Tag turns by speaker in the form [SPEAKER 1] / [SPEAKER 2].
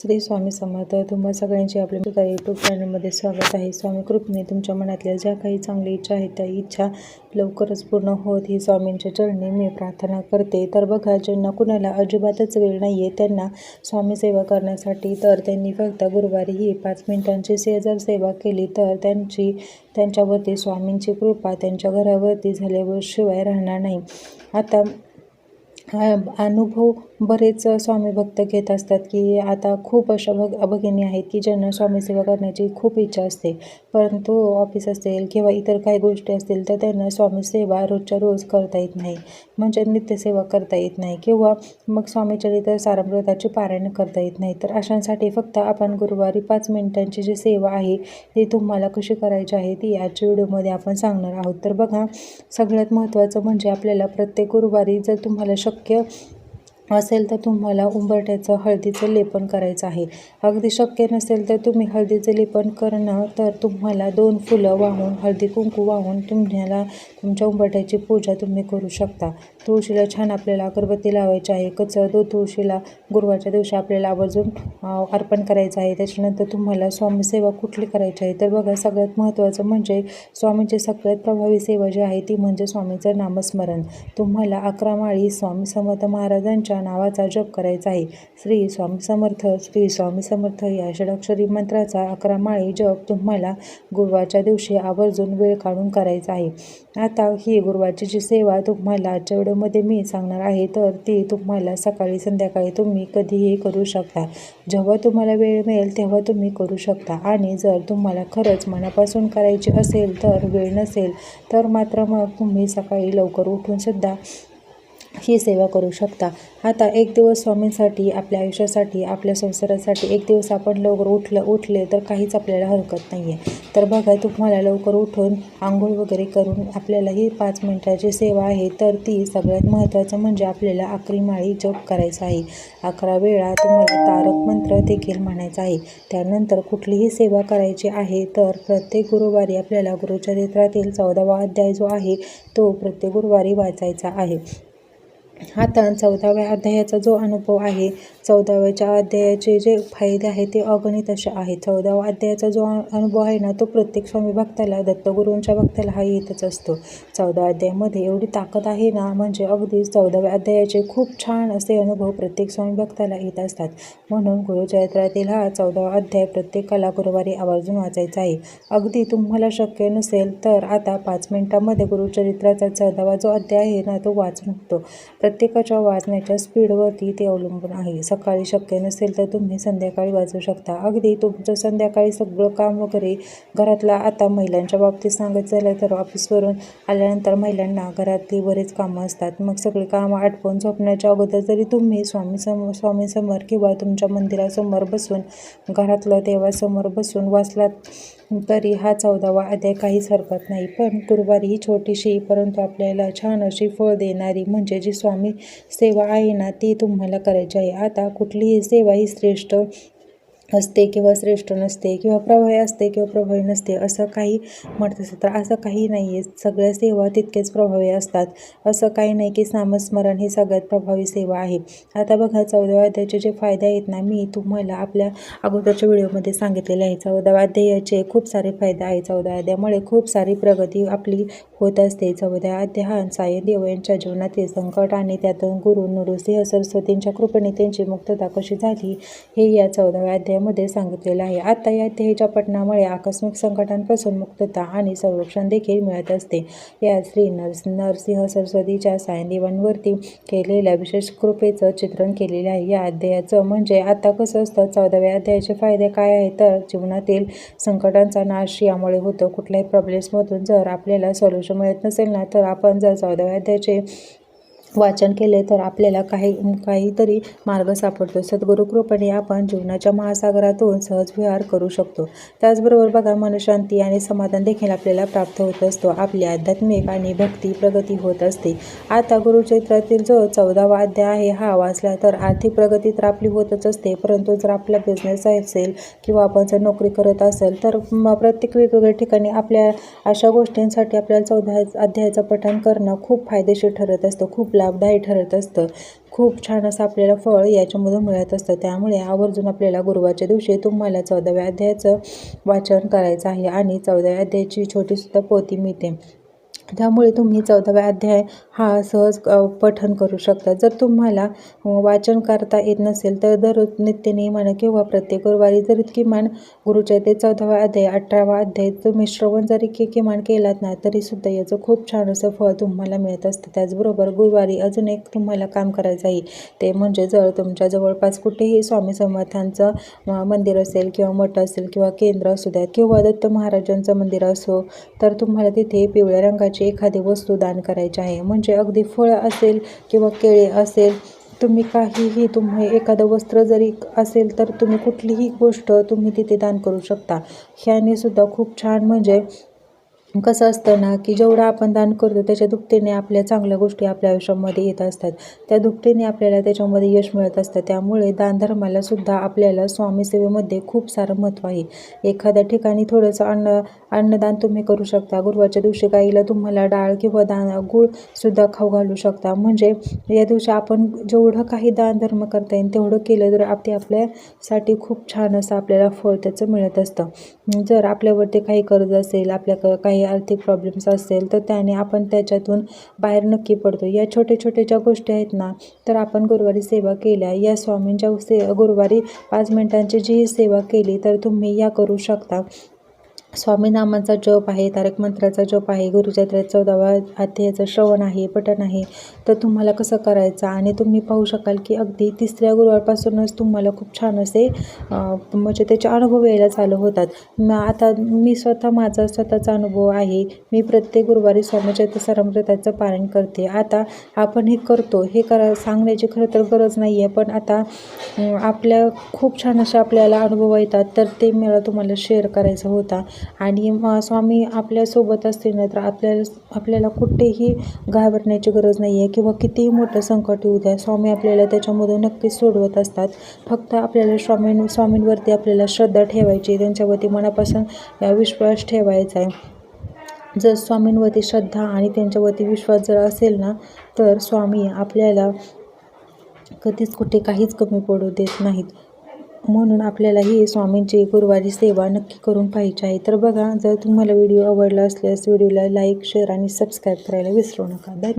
[SPEAKER 1] श्री स्वामी समर्थ तुम्हा सगळ्यांचे आपल्या प्रकारे यूट्यूब चॅनलमध्ये स्वागत आहे. स्वामी कृपेने तुमच्या मनातल्या ज्या काही चांगल्या इच्छा आहेत त्या इच्छा लवकरच पूर्ण होत ही स्वामींच्या चरणी मी प्रार्थना करते. तर बघा ज्यांना कुणाला अजिबातच वेळ नाही आहे त्यांना स्वामी सेवा करण्यासाठी तर त्यांनी फक्त गुरुवारी ही पाच मिनिटांची से जर सेवा केली तर त्यांची त्यांच्यावरती स्वामींची कृपा त्यांच्या घरावरती झाल्यावर शिवाय राहणार नाही. आता अनुभव बरेच स्वामी भक्त घेत असतात की आता खूप अशा भग भगिनी आहेत की ज्यांना स्वामीसेवा करण्याची खूप इच्छा असते. परंतु ऑफिस असेल किंवा इतर काही गोष्टी असतील तर त्यांना स्वामी सेवा रोजच्या रोज करता येत नाही. म्हणजे नित्यसेवा करता येत नाही किंवा मग स्वामीचरित्र सारामृताची पारायण करता येत नाही. तर अशांसाठी फक्त आपण गुरुवारी पाच मिनिटांची जी सेवा आहे ती तुम्हाला कशी करायची आहे ती याच्या व्हिडिओमध्ये आपण सांगणार आहोत. तर बघा सगळ्यात महत्त्वाचं म्हणजे आपल्याला प्रत्येक गुरुवारी जर तुम्हाला शक्य शक्य असेल तर तुम्हाला उंबरठ्याचं हळदीचं लेपन करायचं आहे. अगदी शक्य नसेल तर तुम्ही हळदीचं लेपन करणं तर तुम्हाला दोन फुलं वाहून हळदी कुंकू वाहून तुम्हाला तुमच्या उंबरठ्याची पूजा तुम्ही करू शकता. तुळशीला छान आपल्याला अगरबत्ती लावायची आहे कच्चं दो तुळशीला गुरुवारच्या दिवशी आपल्याला आवर्जून अर्पण करायचं आहे. त्याच्यानंतर तुम्हाला स्वामी सेवा कुठली करायची आहे? तर बघा सगळ्यात महत्त्वाचं म्हणजे स्वामीची सगळ्यात प्रभावी सेवा जी आहे ती म्हणजे स्वामीचं नामस्मरण. तुम्हाला अकरा माळी स्वामी समर्थ महाराजांच्या नावाचा जप करायचा आहे. श्री स्वामी समर्थ श्री स्वामी समर्थ या षडाक्षरी मंत्राचा अकरा माळी जप तुम्हाला गुरुवारच्या दिवशी आवर्जून वेळ काढून करायचा आहे. आता ही गुरुवारची जी सेवा तुम्हाला आजच्या व्हिडिओमध्ये मी सांगणार आहे तर ती तुम्हाला सकाळी संध्याकाळी तुम्ही कधीही करू शकता. जेव्हा तुम्हाला वेळ मिळेल तेव्हा तुम्ही करू शकता. आणि जर तुम्हाला खरंच मनापासून करायची असेल तर वेळ नसेल तर मात्र मग तुम्ही सकाळी लवकर उठून सुद्धा ही सेवा करू शकता. आता एक दिवस स्वामींसाठी आपल्या आयुष्यासाठी आपल्या संसारासाठी एक दिवस आपण लवकर उठलं उठले तर काहीच आपल्याला हरकत नाही आहे तर बघा तुम्हाला लवकर उठून आंघोळ वगैरे करून आपल्याला ही पाच मिनटाची सेवा आहे तर ती सगळ्यात महत्त्वाचं म्हणजे आपल्याला अकरी माळी जप करायचा आहे. अकरा वेळा तुम्हाला तारक मंत्र देखील म्हणायचा आहे. त्यानंतर कुठलीही सेवा करायची आहे तर प्रत्येक गुरुवारी आपल्याला गुरुचरित्रातील चौदावा अध्याय जो आहे तो प्रत्येक गुरुवारी वाचायचा आहे. आता चौदाव्या अध्यायाचा जो अनुभव आहे चौदाव्याच्या अध्यायाचे जे फायदे आहेत ते अगणित असे आहेत. चौदावा अध्यायाचा जो अनुभव आहे ना तो प्रत्येक स्वामी भक्ताला दत्तगुरूंच्या भक्ताला हा येतच असतो. चौदा अध्यायामध्ये एवढी ताकद आहे ना म्हणजे अगदी चौदाव्या अध्यायाचे खूप छान असे अनुभव प्रत्येक स्वामी भक्ताला येत असतात. म्हणून गुरुचरित्रातील हा चौदावा अध्याय प्रत्येकाला गुरुवारी आवर्जून वाचायचा आहे. अगदी तुम्हाला शक्य नसेल तर आता पाच मिनिटांमध्ये गुरुचरित्राचा चौदावा जो अध्याय आहे ना तो वाचून होतो प्रत्येकाच्या वाचण्याच्या स्पीडवरती ते अवलंबून आहे. सकाळी शक्य नसेल तर तुम्ही संध्याकाळी वाचू शकता. अगदी तुमचं संध्याकाळी सगळं काम वगैरे घरातला आता महिलांच्या बाबतीत सांगायचं झालं तर ऑफिसवरून आल्यानंतर महिलांना घरातली बरेच कामं असतात. मग सगळी कामं आटपून झोपण्याच्या अगोदर जरी तुम्ही स्वामी सम स्वामीसमोर किंवा तुमच्या मंदिरासमोर बसून घरातलं देवासमोर बसून वाचलात तरी हा चौदावा अध्याय काहीच हरकत नाही. पण गुरुवारी ही छोटीशी परंतु आपल्याला छान अशी फळ देणारी म्हणजे जी स्वामी सेवा आहे ना ती तुम्हाला करायची आहे. आता कुठलीही सेवा ही श्रेष्ठ असते किंवा श्रेष्ठ नसते किंवा प्रभावी असते किंवा प्रभावी नसते असं काही म्हणत असतं तर असं काही नाही आहे सगळ्या सेवा तितकेच प्रभावी असतात. असं काही नाही की नामस्मरण ही सगळ्यात प्रभावी सेवा आहे. आता बघा चौदाव्या अध्यायाचे जे फायदे आहेत ना मी तुम्हाला आपल्या अगोदरच्या व्हिडिओमध्ये सांगितलेले आहे. चौदाव्या अध्यायाचे खूप सारे फायदे आहेत. चौदा अध्यायामुळे खूप सारी प्रगती आपली होत असते. चौदा अध्याय सायदेव यांच्या जीवनातील संकट आणि त्यातून गुरु नृसिंह सरस्वतींच्या कृपेने त्यांची मुक्तता कशी झाली हे या चौदाव्या अध्याय मध्ये सांगितलेलं आहे. आता या ध्येयच्या पटनामुळे आकस्मिक संकटांपासून मुक्तता आणि संरक्षण देखील मिळत असते. या श्री नरस नरसिंह सरस्वतीच्या सायदेवांवरती केलेल्या विशेष कृपेचं चित्रण केलेलं आहे. या अध्यायाचं म्हणजे आता कसं असतं? चौदाव्या अध्यायाचे फायदे काय आहेत? तर जीवनातील संकटांचा नाश यामुळे होतो. कुठल्याही प्रॉब्लेम्समधून जर आपल्याला सोल्युशन मिळत नसेल ना तर आपण जर चौदाव्या अध्यायाचे वाचन केले तर आपल्याला काही काहीतरी मार्ग सापडतो. सद्गुरुकृपेने आपण जीवनाच्या महासागरातून सहज विहार करू शकतो. त्याचबरोबर बघा मनशांती आणि समाधान देखील आपल्याला प्राप्त होत असतो. आपली आध्यात्मिक आणि भक्ती प्रगती होत असते. आता गुरुचरित्रातील जो चौदावा अध्याय आहे हा वाचला तर आर्थिक प्रगती तर आपली होतच असते. परंतु जर आपला बिझनेस असेल किंवा आपण जर नोकरी करत असेल तर प्रत्येक वेगवेगळ्या ठिकाणी आपल्या अशा गोष्टींसाठी आपल्याला चौदा अध्यायाचं पठण करणं खूप फायदेशीर ठरत असतं. खूप लाभदायी ठरत असतं. खूप छान असं आपल्याला फळ याच्यामधून मिळत असतं. त्यामुळे आवर्जून आपल्याला गुरुवारच्या दिवशी तुम्हाला चौदाव्या अध्यायाचं वाचन करायचं आहे आणि चौदाव्या अध्यायाची छोटीसुद्धा पोती मिळते. त्यामुळे तुम्ही चौदाव्या अध्याय हा सहज पठन करू शकता. जर तुम्हाला वाचन करता येत नसेल तर दररोज नित्यनियमानं किंवा प्रत्येक गुरुवारी जरी किमान गुरुच्या ते चौदावा अध्याय अठरावा अध्याय तुम्ही श्रवण जरी की किमान केलात ना तरीसुद्धा याचं खूप छान असं फळ तुम्हाला मिळत असतं. त्याचबरोबर गुरुवारी अजून एक तुम्हाला काम करायचं आहे. ते म्हणजे जर तुमच्या जवळपास कुठेही स्वामी समर्थांचं मंदिर असेल किंवा मठ असेल किंवा केंद्र असू द्यात किंवा दत्त महाराजांचं मंदिर असो तर तुम्हाला तिथे पिवळ्या रंगाची एखादी वस्तू दान करायची आहे म्हणजे अगदी फळं असेल किंवा केळे असेल तुम्ही काहीही तुम्ही एखादं वस्त्र जरी असेल तर तुम्ही कुठलीही गोष्ट तुम्ही तिथे दान करू शकता. ह्याने सुद्धा खूप छान म्हणजे कसं असतं ना की जेवढं आपण दान करतो त्याच्या दुपटीने आपल्या चांगल्या गोष्टी आपल्या आयुष्यामध्ये येत असतात. त्या दुपटीने आपल्याला त्याच्यामध्ये यश मिळत असतं. त्यामुळे दानधर्माला सुद्धा आपल्याला स्वामी सेवेमध्ये खूप सारं महत्त्व आहे. एखाद्या ठिकाणी थोडंसं अन्न अन्नदान तुम्ही करू शकता. गुरुवारच्या दिवशी गाईला तुम्हाला डाळ किंवा दान गूळसुद्धा खाऊ घालू शकता. म्हणजे या दिवशी आपण जेवढं काही दानधर्म करता येईल तेवढं केलं तर ते आपल्यासाठी खूप छान असं आपल्याला फळ त्याचं मिळत असतं. जर आपल्यावरती काही कर्ज असेल आपल्या काही आर्थिक प्रॉब्लेम्स असेल तर त्याने आपण त्याच्यातून बाहेर नक्की पडतो. या छोट्या छोट्या ज्या गोष्टी आहेत ना तर आपण गुरुवारी सेवा केल्या. या स्वामींच्या से गुरुवारी पाच मिनिटांची जी सेवा केली तर तुम्ही या करू शकता. स्वामीनामांचा जप आहे तारक मंत्राचा जप आहे गुरुचरित्रात चौदावा अध्यायाचं श्रवण आहे पठण आहे. तर तुम्हाला कसं करायचं? आणि तुम्ही पाहू शकाल की अगदी तिसऱ्या गुरुवारपासूनच तुम्हाला खूप छान असे म्हणजे त्याचे अनुभव यायला चालू होतात. मग आता मी स्वतः माझा स्वतःचा अनुभव आहे. मी प्रत्येक गुरुवारी स्वामी सरमृताचं पालन करते. आता आपण हे करतो. हे करा सांगण्याची खरं तर गरज नाही आहे पण आता आपल्या खूप छान असे आपल्याला अनुभव येतात. तर ते मला तुम्हाला शेअर करायचा होता. आणि स्वामी आपल्यासोबत असतील ना तर आपल्याला आपल्याला कुठेही घाबरण्याची गरज नाही आहे किंवा कितीही मोठं संकट येऊ द्या स्वामी आपल्याला त्याच्यामधून नक्कीच सोडवत असतात. फक्त आपल्याला स्वामी स्वामींवरती आपल्याला श्रद्धा ठेवायची त्यांच्यावरती मनापासून विश्वास ठेवायचा आहे. जर स्वामींवरती श्रद्धा आणि त्यांच्यावरती विश्वास जर असेल ना तर स्वामी आपल्याला कधीच कुठे काहीच कमी पडू देत नाहीत. म्हणून आपल्याला ही स्वामींची गुरुवारी सेवा नक्की करून पाहिजे आहे. तर बघा जर तुम्हाला व्हिडिओ आवडला असल्यास व्हिडिओला लाईक शेअर आणि सबस्क्राईब करायला विसरू नका. धन्यवाद.